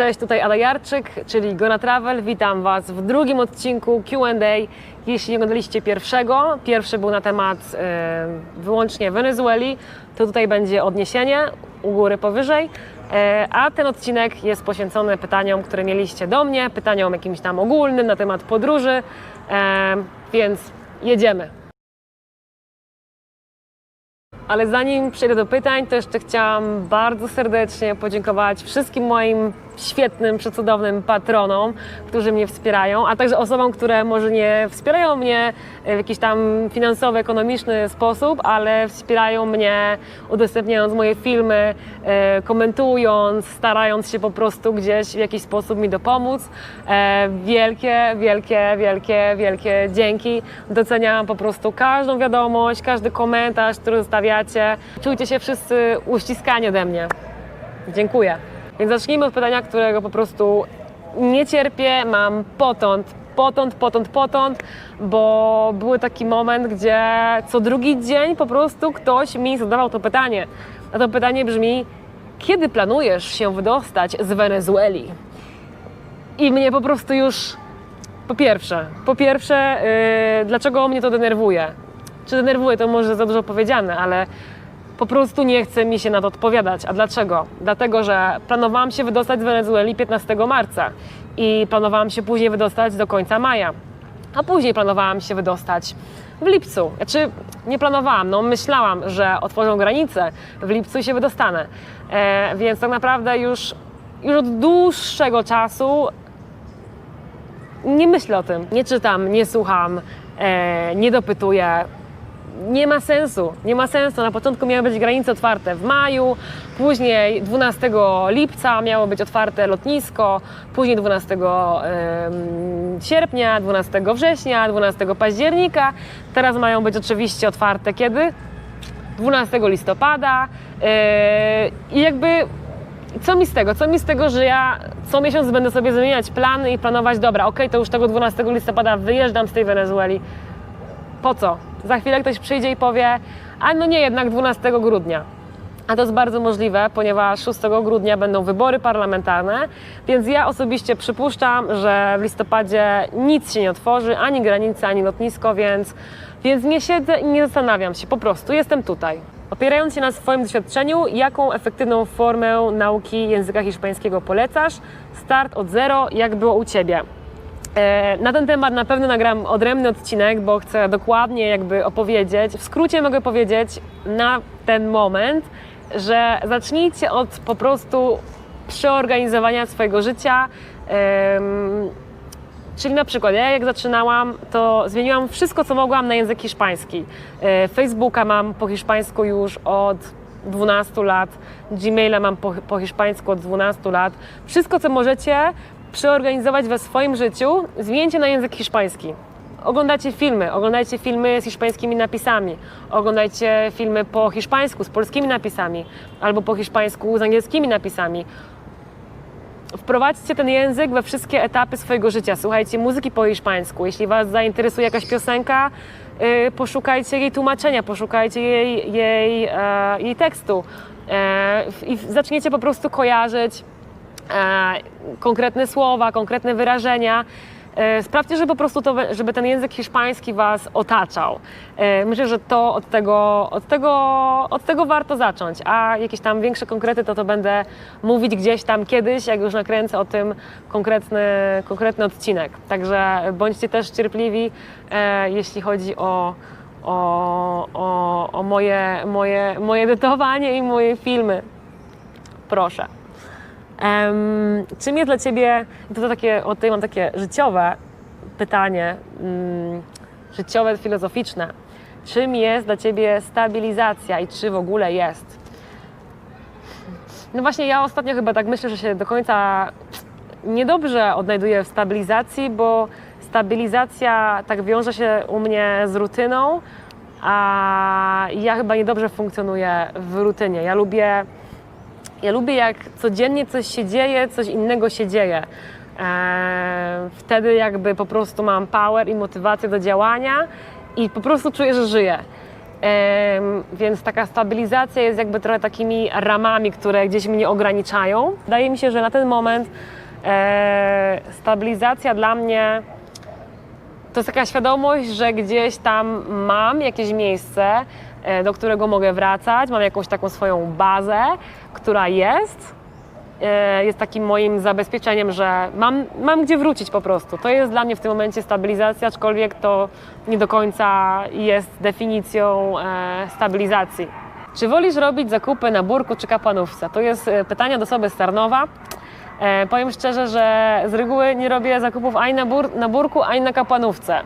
Cześć, tutaj Ada Jarczyk, czyli Gona Travel. Witam Was w drugim odcinku Q&A. Jeśli nie oglądaliście pierwszego, pierwszy był na temat wyłącznie Wenezueli, to tutaj będzie odniesienie u góry powyżej. E, a ten odcinek jest poświęcony pytaniom, które mieliście do mnie, pytaniom jakimś tam ogólnym na temat podróży, więc jedziemy. Ale zanim przejdę do pytań, to jeszcze chciałam bardzo serdecznie podziękować wszystkim moim świetnym, przecudownym patronom, którzy mnie wspierają, a także osobom, które może nie wspierają mnie w jakiś tam finansowy, ekonomiczny sposób, ale wspierają mnie udostępniając moje filmy, e, komentując, starając się po prostu gdzieś w jakiś sposób mi dopomóc. E, Wielkie, wielkie, wielkie, wielkie dzięki. Doceniam po prostu każdą wiadomość, każdy komentarz, który zostawiacie. Czujcie się wszyscy uściskani ode mnie. Dziękuję. Więc zacznijmy od pytania, którego po prostu nie cierpię, mam potąd, potąd, potąd, potąd, bo był taki moment, gdzie co drugi dzień po prostu ktoś mi zadawał to pytanie. A to pytanie brzmi, kiedy planujesz się wydostać z Wenezueli? I mnie po prostu już, po pierwsze, po pierwsze, yy, dlaczego mnie to denerwuje? Czy denerwuje, to może za dużo powiedziane, ale po prostu nie chce mi się na to odpowiadać. A dlaczego? Dlatego, że planowałam się wydostać z Wenezueli 15 marca i planowałam się później wydostać do końca maja. A później planowałam się wydostać w lipcu. Znaczy, nie planowałam, no myślałam, że otworzą granice w lipcu i się wydostanę. E, więc tak naprawdę już, już od dłuższego czasu nie myślę o tym. Nie czytam, nie słucham, e, nie dopytuję. Nie ma sensu, nie ma sensu. Na początku miały być granice otwarte w maju, później 12 lipca miało być otwarte lotnisko, później 12 em, sierpnia, 12 września, 12 października. Teraz mają być oczywiście otwarte kiedy? 12 listopada. Yy, I jakby co mi z tego? Co mi z tego, że ja co miesiąc będę sobie zmieniać plany i planować, dobra, okej, to już tego 12 listopada wyjeżdżam z tej Wenezueli. Po co? Za chwilę ktoś przyjdzie i powie, a no nie, jednak 12 grudnia. A to jest bardzo możliwe, ponieważ 6 grudnia będą wybory parlamentarne, więc ja osobiście przypuszczam, że w listopadzie nic się nie otworzy, ani granice, ani lotnisko, więc, więc nie siedzę i nie zastanawiam się, po prostu jestem tutaj. Opierając się na swoim doświadczeniu, jaką efektywną formę nauki języka hiszpańskiego polecasz? Start od zero, jak było u Ciebie? E, Na ten temat na pewno nagram odrębny odcinek, bo chcę dokładnie jakby opowiedzieć. W skrócie mogę powiedzieć na ten moment, że zacznijcie od po prostu przeorganizowania swojego życia. Czyli na przykład ja jak zaczynałam, to zmieniłam wszystko, co mogłam na język hiszpański. E, Facebooka mam po hiszpańsku już od 12 lat, Gmaila mam po, po hiszpańsku od 12 lat. Wszystko, co możecie przeorganizować we swoim życiu, zmieńcie na język hiszpański. Oglądacie filmy, oglądajcie filmy z hiszpańskimi napisami, oglądajcie filmy po hiszpańsku z polskimi napisami, albo po hiszpańsku z angielskimi napisami wprowadźcie ten język we wszystkie etapy swojego życia. Słuchajcie muzyki po hiszpańsku. Jeśli Was zainteresuje jakaś piosenka, yy, poszukajcie jej tłumaczenia, poszukajcie jej, jej, e, jej tekstu e, i zaczniecie po prostu kojarzyć konkretne słowa, konkretne wyrażenia. E, Sprawdźcie, żeby po prostu to, żeby ten język hiszpański Was otaczał. E, Myślę, że to od tego, od, tego, od tego warto zacząć, a jakieś tam większe konkrety to to będę mówić gdzieś tam kiedyś, jak już nakręcę o tym konkretny, konkretny odcinek. Także bądźcie też cierpliwi, e, jeśli chodzi o, o, o, o moje, moje, moje edytowanie i moje filmy. Proszę. Em, czym jest dla Ciebie, to, to takie, o tutaj mam takie życiowe pytanie, mm, życiowe, filozoficzne. Czym jest dla Ciebie stabilizacja i czy w ogóle jest? No właśnie, ja ostatnio chyba tak myślę, że się do końca niedobrze odnajduję w stabilizacji, bo stabilizacja tak wiąże się u mnie z rutyną, a ja chyba niedobrze funkcjonuję w rutynie. Ja lubię ja lubię, jak codziennie coś się dzieje, coś innego się dzieje. Eee, wtedy jakby po prostu mam power i motywację do działania i po prostu czuję, że żyję. Em, więc taka stabilizacja jest jakby trochę takimi ramami, które gdzieś mnie ograniczają. Wydaje mi się, że na ten moment e, stabilizacja dla mnie to jest taka świadomość, że gdzieś tam mam jakieś miejsce, do którego mogę wracać, mam jakąś taką swoją bazę, która jest. e, Jest takim moim zabezpieczeniem, że mam, mam gdzie wrócić po prostu. To jest dla mnie w tym momencie stabilizacja, aczkolwiek to nie do końca jest definicją e, stabilizacji. Czy wolisz robić zakupy na Burku czy Kapłanówce? To jest e, pytanie do osoby z Tarnowa. E, powiem szczerze, że z reguły nie robię zakupów ani na, bur, na Burku, ani na Kapłanówce.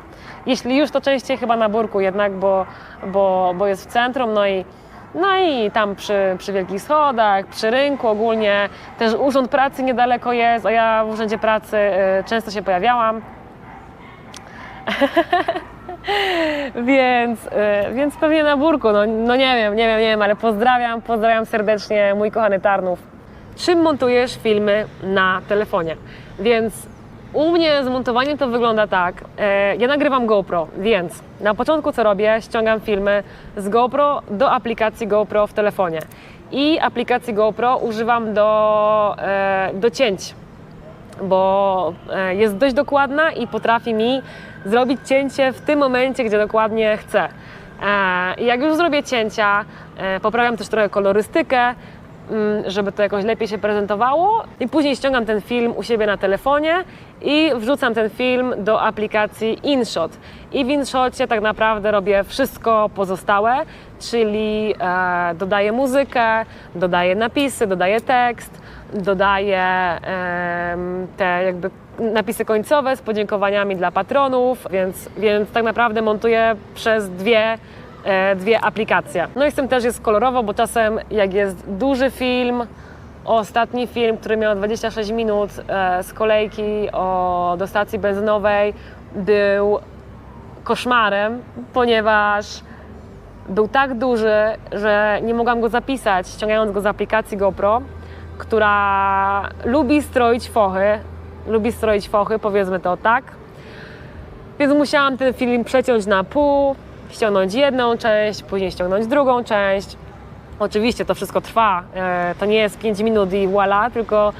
Jeśli już, to częściej chyba na Burku jednak, bo, bo, bo jest w centrum, no i, no i tam przy, przy Wielkich Schodach, przy rynku ogólnie. Też Urząd Pracy niedaleko jest, a ja w Urzędzie Pracy e, często się pojawiałam. więc, e, więc pewnie na Burku, no, no nie wiem, nie wiem, nie wiem, ale pozdrawiam, pozdrawiam serdecznie mój kochany Tarnów. Czym montujesz filmy na telefonie? Więc u mnie z montowaniem to wygląda tak. E, ja nagrywam GoPro, więc na początku co robię? Ściągam filmy z GoPro do aplikacji GoPro w telefonie. I aplikacji GoPro używam do, e, do cięć bo e, jest dość dokładna i potrafi mi zrobić cięcie w tym momencie, gdzie dokładnie chcę. Jak już zrobię cięcia, poprawiam też trochę kolorystykę, żeby to jakoś lepiej się prezentowało i później ściągam ten film u siebie na telefonie i wrzucam ten film do aplikacji InShot. I w InShocie tak naprawdę robię wszystko pozostałe, czyli e, dodaję muzykę, dodaję napisy, dodaję tekst, dodaję em, te jakby napisy końcowe z podziękowaniami dla patronów, więc, więc tak naprawdę montuję przez dwie, e, dwie aplikacje. No i z tym też jest kolorowo, bo czasem jak jest duży film, ostatni film, który miał 26 minut e, z kolejki o, do stacji benzynowej, był koszmarem, ponieważ był tak duży, że nie mogłam go zapisać, ściągając go z aplikacji GoPro, która lubi stroić fochy, lubi stroić fochy, powiedzmy to tak. Więc musiałam ten film przeciąć na pół, ściągnąć jedną część, później ściągnąć drugą część. Oczywiście to wszystko trwa, e, to nie jest 5 minut i voila, tylko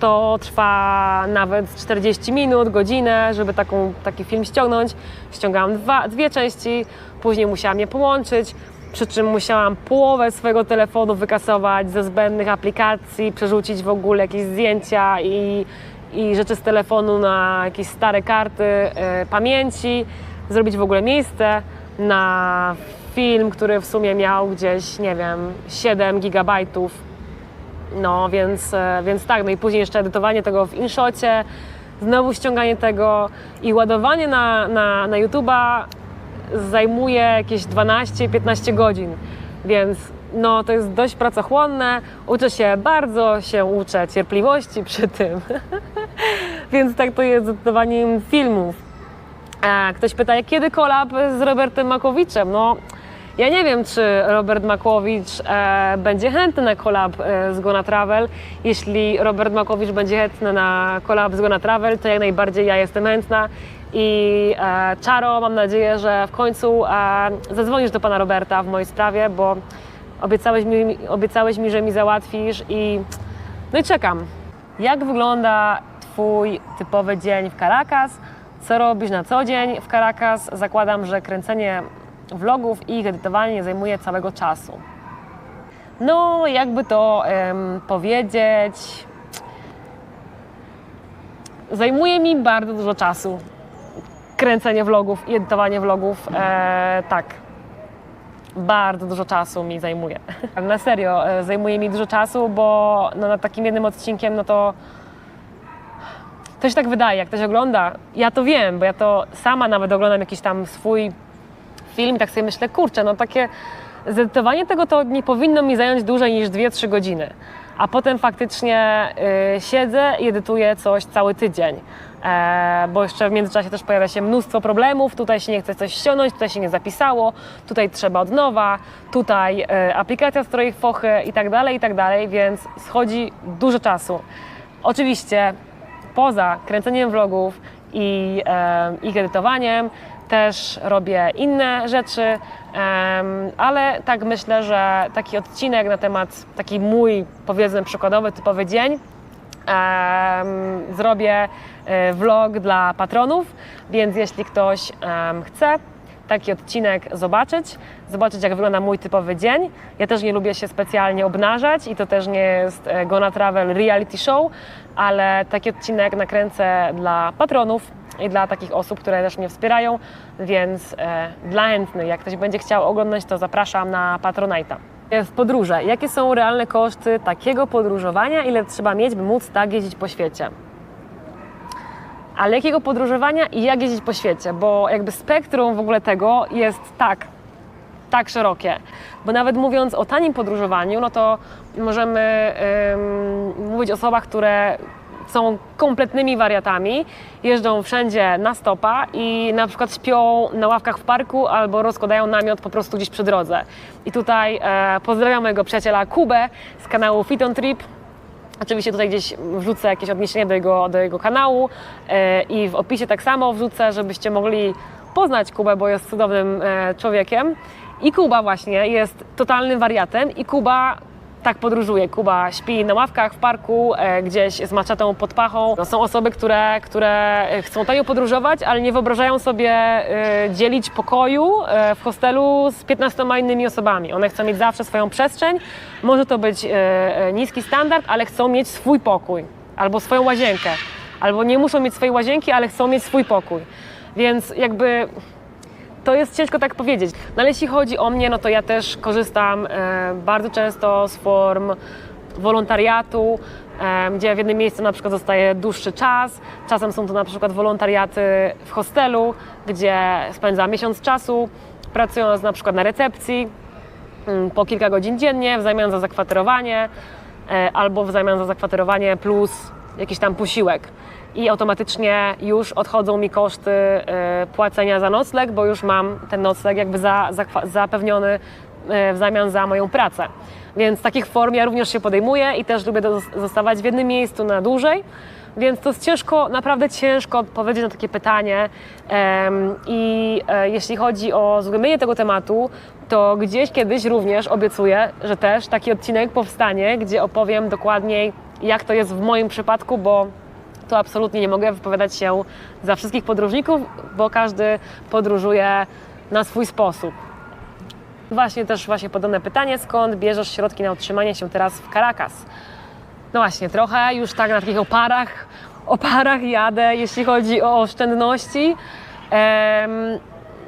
to trwa nawet 40 minut, godzinę, żeby taką, taki film ściągnąć. Ściągałam dwa, dwie części, później musiałam je połączyć, przy czym musiałam połowę swojego telefonu wykasować ze zbędnych aplikacji, przerzucić w ogóle jakieś zdjęcia i, i rzeczy z telefonu na jakieś stare karty e, pamięci, zrobić w ogóle miejsce na film, który w sumie miał gdzieś, nie wiem, 7 gigabajtów. No więc, e, więc tak, no i później jeszcze edytowanie tego w InShocie, znowu ściąganie tego i ładowanie na, na, na YouTube'a zajmuje jakieś 12-15 godzin, więc no, to jest dość pracochłonne. Uczę się bardzo, się uczę cierpliwości przy tym. więc tak to jest z edytowaniem filmów. Ktoś pyta, kiedy kolab z Robertem Makowiczem? No, ja nie wiem, czy Robert Makłowicz e, będzie chętny na kolab e, z Gona Travel. Jeśli Robert Makłowicz będzie chętny na kolab z Gona Travel, to jak najbardziej ja jestem chętna. I e, Czaro, mam nadzieję, że w końcu e, zadzwonisz do pana Roberta w mojej sprawie, bo obiecałeś mi, obiecałeś mi, że mi załatwisz i no i czekam. Jak wygląda Twój typowy dzień w Caracas? Co robisz na co dzień w Caracas? Zakładam, że kręcenie vlogów i ich edytowanie nie zajmuje całego czasu. No, jakby to powiedzieć, zajmuje mi bardzo dużo czasu kręcenie vlogów i edytowanie vlogów. E, tak, bardzo dużo czasu mi zajmuje. Na serio, e, zajmuje mi dużo czasu, bo no, nad takim jednym odcinkiem, no to to się tak wydaje, jak ktoś ogląda. Ja to wiem, bo ja to sama nawet oglądam jakiś tam swój film i tak sobie myślę, kurczę, no takie zedytowanie tego to nie powinno mi zająć dłużej niż 2-3 godziny. A potem faktycznie y, siedzę i edytuję coś cały tydzień. E, bo jeszcze w międzyczasie też pojawia się mnóstwo problemów. Tutaj się nie chce coś ściągnąć, tutaj się nie zapisało, tutaj trzeba od nowa, tutaj y, aplikacja stroi fochy i tak dalej, i tak dalej, więc schodzi dużo czasu. Oczywiście poza kręceniem vlogów i e, ich edytowaniem, też robię inne rzeczy, ale tak myślę, że taki odcinek na temat, taki mój powiedzmy przykładowy, typowy dzień, zrobię e, vlog dla patronów, więc jeśli ktoś chce taki odcinek zobaczyć, zobaczyć jak wygląda mój typowy dzień. Ja też nie lubię się specjalnie obnażać i to też nie jest e, Gonna Travel reality show, ale taki odcinek nakręcę dla patronów i dla takich osób, które też mnie wspierają, więc e, dla chętnych, jak ktoś będzie chciał oglądać, to zapraszam na Patronite'a. W podróże. Jakie są realne koszty takiego podróżowania? Ile trzeba mieć, by móc tak jeździć po świecie? Ale jakiego podróżowania i jak jeździć po świecie? Bo jakby spektrum w ogóle tego jest tak, tak szerokie. Bo nawet mówiąc o tanim podróżowaniu, no to możemy ym, mówić o osobach, które są kompletnymi wariatami, jeżdżą wszędzie na stopa i na przykład śpią na ławkach w parku albo rozkładają namiot po prostu gdzieś przy drodze. I tutaj e, pozdrawiam mojego przyjaciela Kubę z kanału Fit on Trip. Oczywiście tutaj gdzieś wrzucę jakieś odniesienie do jego, do jego kanału e, i w opisie tak samo wrzucę, żebyście mogli poznać Kubę, bo jest cudownym e, człowiekiem. I Kuba właśnie jest totalnym wariatem i Kuba tak podróżuje. Kuba śpi na ławkach w parku, e, gdzieś z maczetą pod pachą. No, są osoby, które, które chcą tanio podróżować, ale nie wyobrażają sobie e, dzielić pokoju e, w hostelu z 15 innymi osobami. One chcą mieć zawsze swoją przestrzeń. Może to być e, e, niski standard, ale chcą mieć swój pokój albo swoją łazienkę. Albo nie muszą mieć swojej łazienki, ale chcą mieć swój pokój. Więc jakby to jest ciężko tak powiedzieć. No ale jeśli chodzi o mnie, no to ja też korzystam e, bardzo często z form wolontariatu, e, gdzie w jednym miejscu na przykład zostaje dłuższy czas. Czasem są to na przykład wolontariaty w hostelu, gdzie spędzam miesiąc czasu, pracując na przykład na recepcji mm, po kilka godzin dziennie w zamian za zakwaterowanie e, albo w zamian za zakwaterowanie plus jakiś tam posiłek i automatycznie już odchodzą mi koszty e, płacenia za nocleg, bo już mam ten nocleg jakby za, zakwa- zapewniony e, w zamian za moją pracę. Więc takich form ja również się podejmuję i też lubię zostawać w jednym miejscu na dłużej. Więc to jest ciężko, naprawdę ciężko odpowiedzieć na takie pytanie. I e, jeśli chodzi o zgłębienie tego tematu, to gdzieś kiedyś również obiecuję, że też taki odcinek powstanie, gdzie opowiem dokładniej, jak to jest w moim przypadku, bo to absolutnie nie mogę wypowiadać się za wszystkich podróżników, bo każdy podróżuje na swój sposób. Właśnie też właśnie podobne pytanie, skąd bierzesz środki na utrzymanie się teraz w Caracas? No właśnie, trochę już tak na takich oparach, oparach jadę, jeśli chodzi o oszczędności.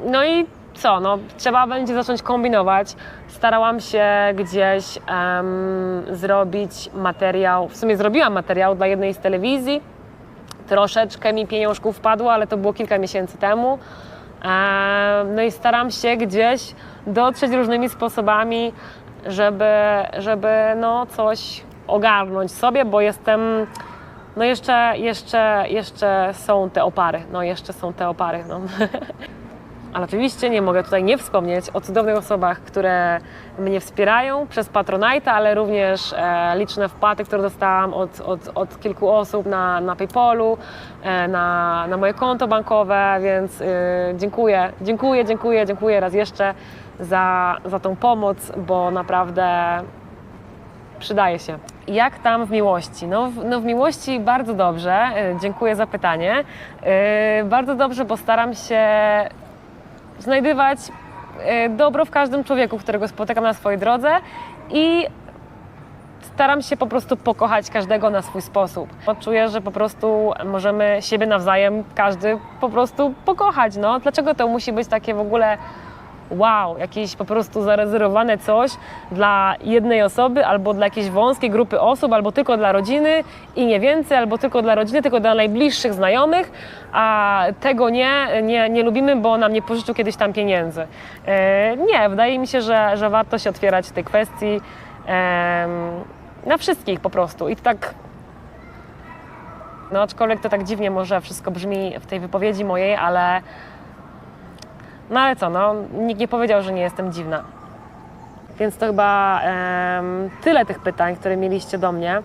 No i co, no trzeba będzie zacząć kombinować. Starałam się gdzieś em, zrobić materiał, w sumie zrobiłam materiał dla jednej z telewizji, troszeczkę mi pieniążków wpadło, ale to było kilka miesięcy temu. Em, No i staram się gdzieś dotrzeć różnymi sposobami, żeby, żeby no coś ogarnąć sobie, bo jestem, no jeszcze, jeszcze, jeszcze są te opary, no jeszcze są te opary, no. Ale oczywiście nie mogę tutaj nie wspomnieć o cudownych osobach, które mnie wspierają przez Patronite, ale również e, liczne wpłaty, które dostałam od, od, od kilku osób na, na PayPalu, e, na, na moje konto bankowe, więc e, dziękuję, dziękuję, dziękuję, dziękuję raz jeszcze za, za tą pomoc, bo naprawdę przydaje się. Jak tam w miłości? No w, no w miłości bardzo dobrze, e, dziękuję za pytanie. E, Bardzo dobrze, bo staram się znajdywać e, dobro w każdym człowieku, którego spotykam na swojej drodze i staram się po prostu pokochać każdego na swój sposób. Czuję, że po prostu możemy siebie nawzajem każdy po prostu pokochać. No. Dlaczego to musi być takie w ogóle wow, jakieś po prostu zarezerwowane coś dla jednej osoby, albo dla jakiejś wąskiej grupy osób, albo tylko dla rodziny i nie więcej, albo tylko dla rodziny, tylko dla najbliższych znajomych, a tego nie, nie, nie lubimy, bo nam nie pożyczył kiedyś tam pieniędzy. E, nie, wydaje mi się, że, że warto się otwierać tej kwestii na wszystkich po prostu i tak no aczkolwiek to tak dziwnie może wszystko brzmi w tej wypowiedzi mojej, ale no ale co, no nikt nie powiedział, że nie jestem dziwna. Więc to chyba tyle tych pytań, które mieliście do mnie.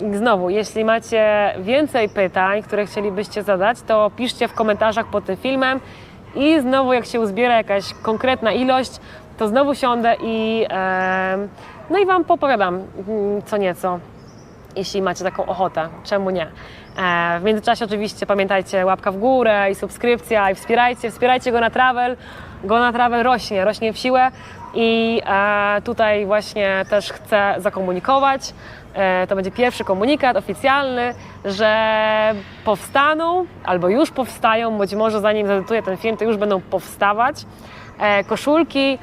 I znowu, jeśli macie więcej pytań, które chcielibyście zadać, to piszcie w komentarzach pod tym filmem i znowu jak się uzbiera jakaś konkretna ilość, to znowu siądę i e, no i Wam popowiadam mm, co nieco jeśli macie taką ochotę. Czemu nie? E, w międzyczasie oczywiście pamiętajcie łapka w górę i subskrypcja i wspierajcie, wspierajcie go na travel. Go na travel rośnie, rośnie w siłę i e, tutaj właśnie też chcę zakomunikować. E, to będzie pierwszy komunikat oficjalny, że powstaną albo już powstają, być może zanim zadetuję ten film, to już będą powstawać koszulki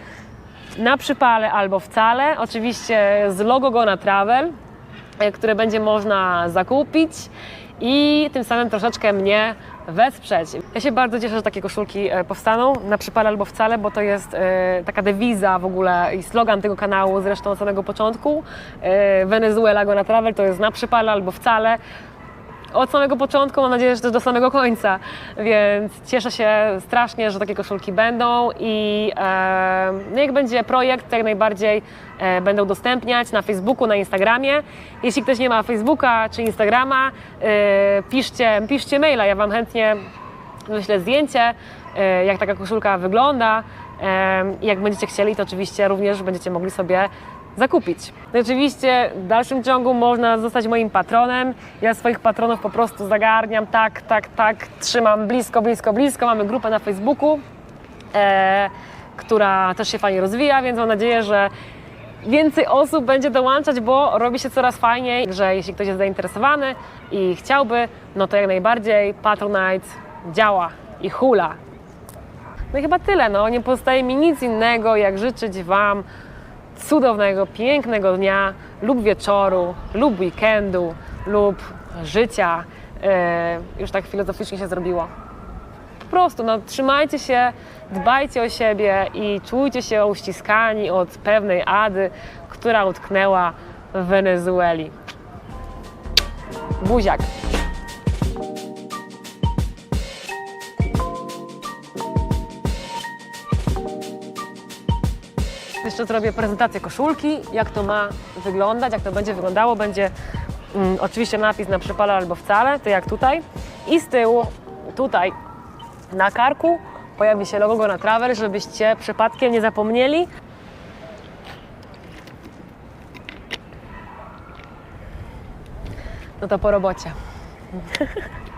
na przypale albo wcale. Oczywiście z logo Go na Travel które będzie można zakupić i tym samym troszeczkę mnie wesprzeć. Ja się bardzo cieszę, że takie koszulki e, powstaną na przypale albo wcale, bo to jest e, taka dewiza w ogóle i slogan tego kanału zresztą od samego początku. E, Wenezuela go na travel to jest na przypale albo wcale od samego początku, mam nadzieję, że też do samego końca. Więc cieszę się strasznie, że takie koszulki będą i e, no jak będzie projekt, jak najbardziej e, będę udostępniać na Facebooku, na Instagramie. Jeśli ktoś nie ma Facebooka czy Instagrama, e, piszcie, piszcie maila, ja Wam chętnie wyślę zdjęcie, e, jak taka koszulka wygląda. E, Jak będziecie chcieli, to oczywiście również będziecie mogli sobie zakupić. Oczywiście w dalszym ciągu można zostać moim patronem. Ja swoich patronów po prostu zagarniam, tak, tak, tak, trzymam blisko, blisko, blisko. Mamy grupę na Facebooku, e, która też się fajnie rozwija, więc mam nadzieję, że więcej osób będzie dołączać, bo robi się coraz fajniej, że jeśli ktoś jest zainteresowany i chciałby, no to jak najbardziej Patronite działa i hula. No i chyba tyle, no nie pozostaje mi nic innego, jak życzyć Wam cudownego, pięknego dnia lub wieczoru, lub weekendu, lub życia. E, już tak filozoficznie się zrobiło. Po prostu, no, trzymajcie się, dbajcie o siebie i czujcie się uściskani od pewnej Ady, która utknęła w Wenezueli. Buziak. Jeszcze zrobię prezentację koszulki, jak to ma wyglądać, jak to będzie wyglądało. Będzie mm, oczywiście napis na przypale albo wcale, to jak tutaj. I z tyłu, tutaj na karku pojawi się logo na Travel, żebyście przypadkiem nie zapomnieli. No to po robocie.